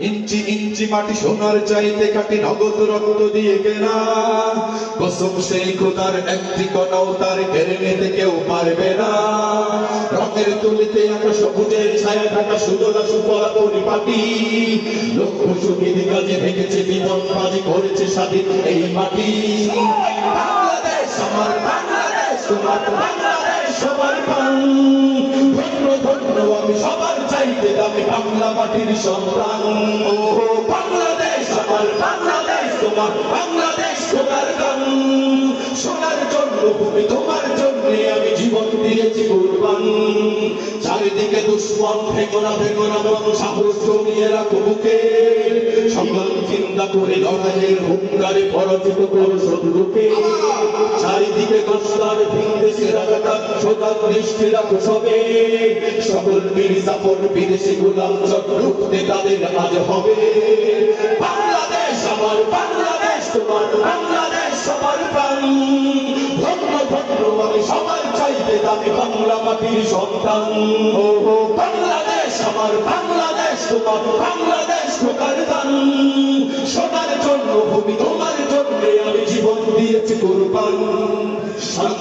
ইঞ্চি ইঞ্চি মাটি সোনার চাইতে কাটি নগদ রক্ত দিয়ে কেনা। কসম সেই খোদার একটি কণাও তার কেড়ে নিতে কেউ পারবে না। রঙের তুলিতে একটা সবুজের ছায়া থাকা সুজলা সুফলা পরিপাটি লক্ষ শহীদ কাজে ভেঙেছে বিমন বাজি করেছে স্বাধীন এই মাটি। বাংলাদেশ, আমার বাংলাদেশ, তোমার বাংলাদেশ, সবার প্রাণ ধন্য ধন্য আমি সবার চাইতে দামি বাংলা মাটির সন্তান ও বাংলাদেশ আমার, বাংলাদেশ তোমার, বাংলাদেশ সোনার গান। সোনার জন্য ভূমি তোমার জন্য আমি জীবন দিয়েছি কুরবান। চারিদিকে দুশ্মন ভেঙনা ভেঙনা মন সাহস জমিয়ে রাখো বুকে। সংগ্রাম চিন্তা করে লড়াইয়ের হুঙ্কারে পরাজিত করো শত্রুকে। সোজা দৃষ্টি রাখো সবে সকল বীর সাপন বিদেশি গোলাম চক্র তাদের আজ হবে। বাংলাদেশ আমার, বাংলাদেশ তোমার, বাংলাদেশ সবার প্রাণ। ধন্য ধন্য আমি সবার চাইতে দামি বাংলা মাটির সন্তান। ও বাংলাদেশ আমার, বাংলাদেশ তোমার, বাংলাদেশ খোকার দান। সোনার জন্য ভূমি তোমার জন্য আমি জীবন দিয়েছি কোরবান।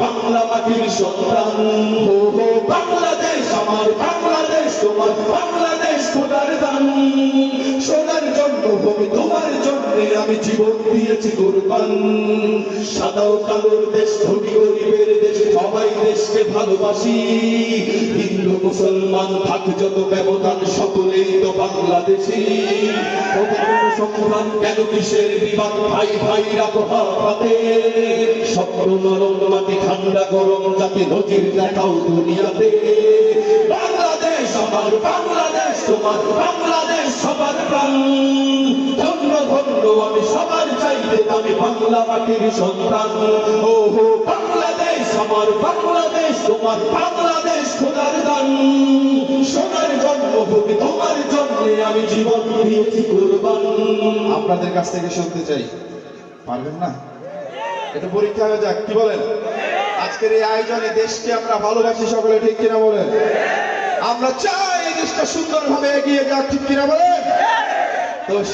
বাংলা মাটির সন্তান। ও বাংলাদেশ, আমার বাংলাদেশ, তোমার বাংলাদেশ সোনার দান। সোনার জন্য হবে তোমার জন্য আমি জীবন দিয়েছি কোরবান। সাদা কালোর দেশ, ধনী গরিবের দেশ দেশকে ভালোবাসি। হিন্দু, মুসলমান থাক যত ব্যবধান, সকলেই তো বাংলাদেশি। কেন কিসের বিবাদ? ভাই স্বপ্ন নরম, মাটি ঠান্ডা, গরম নজির দেখাও দুনিয়াতে। বাংলাদেশ আমার, বাংলাদেশ তোমার, বাংলাদেশ সবার প্রাণ। ধন্য ধন্য, আমি সবার চাইতে আমি বাংলা মাটির সন্তান। ও আমার বাংলাদেশ, তোমার বাংলাদেশ খোদার দান। সোনার জন্মভূমি, তোমার জন্য আমি জীবন দিয়েছি কোরবান। আপনাদের কাছ থেকে শুনতে চাই। পারবেন না? এটা পরীক্ষা হয়ে যাক, কি বলেন? আজকের এই আয়োজনে দেশকে আমরা ভালোবাসি সকলে, ঠিক কিনা বলেন? আমরা চাই এই দেশটা সুন্দরভাবে এগিয়ে যাক, ঠিক কিনা বলেন? তো